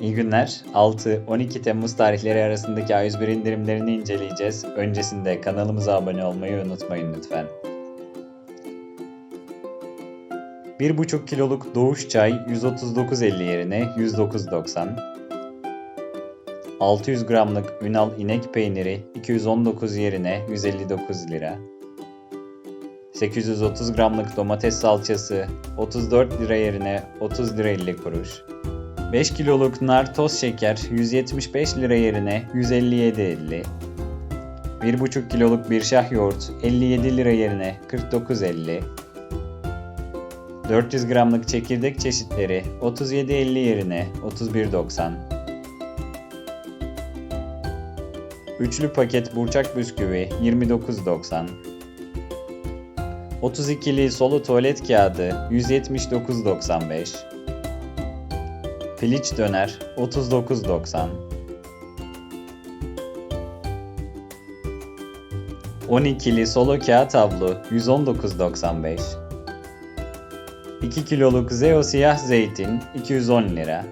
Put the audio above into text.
İyi günler. 6-12 Temmuz tarihleri arasındaki A101 indirimlerini inceleyeceğiz. Öncesinde kanalımıza abone olmayı unutmayın lütfen. 1,5 kiloluk doğuş çay 139.50 yerine 109.90. 600 gramlık Ünal inek peyniri 219 yerine 159 lira. 830 gramlık domates salçası 34 lira yerine 30 lira 50 kuruş. 5 kiloluk nar toz şeker 175 lira yerine 157.50. 1,5 kiloluk bir şah yoğurt 57 lira yerine 49.50. 400 gramlık çekirdek çeşitleri 37.50 yerine 31.90. Üçlü paket burçak bisküvi 29.90. 32'li solo tuvalet kağıdı 179.95. Piliç döner 39.90. 12'li solo kağıt havlu 119.95. 2 kiloluk Zeo siyah zeytin 210 lira.